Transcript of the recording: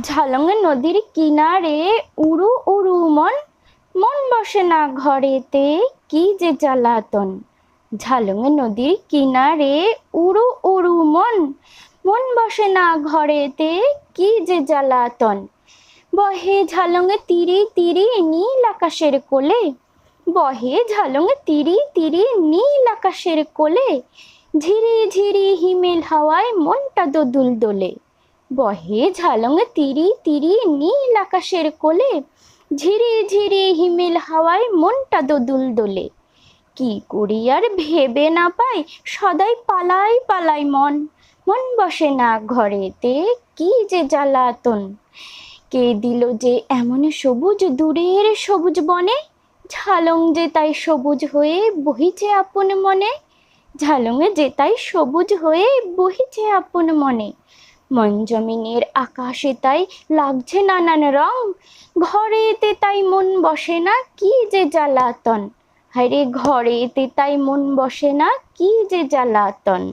ঝালঙ্গে নদীর কিনারে উড়ু উড়ু মন। মন বসে না ঘরেতে, কি যে জ্বালাতন। ঝালঙ্গে নদীর কিনারে উড়ু উড়ু মন। মন বসে না ঘরেতে, কি যে জ্বালাতন। বহে ঝালঙ্গে তিরি তিরি নীল আকাশের কোলে। বহে ঝালঙ্গে তিরি তিরি নীল আকাশের কোলে। ঝিরি ঝিরি হিমেল হাওয়ায় মনটা দোদুল দোলে বহে ঝালঙ্গে তিরি তিরি নীল আকাশের কোলে। ঝিরি ঝিরি হিমেল হাওয়ায় মনটা দোদুল দোলে কি করি আর ভেবে না পাই, সদাই পালাই পালাই মন। মন বসে না ঘরেতে, কি যে জ্বালাতন। কে দিল যে এমন সবুজ দূরের সবুজ বনে? ঝালং যে তাই সবুজ হয়ে বহিছে আপন মনে। ঝালংয়ে যে তাই সবুজ হয়ে বহিছে আপন মনে। মন জমিনের আকাশে তাই লাগছে নানান রং। ঘরেতে তাই মন বসে না, কি যে জ্বালাতন। হায় রে ঘরেতে তাই মন বসে না, কি যে জ্বালাতন।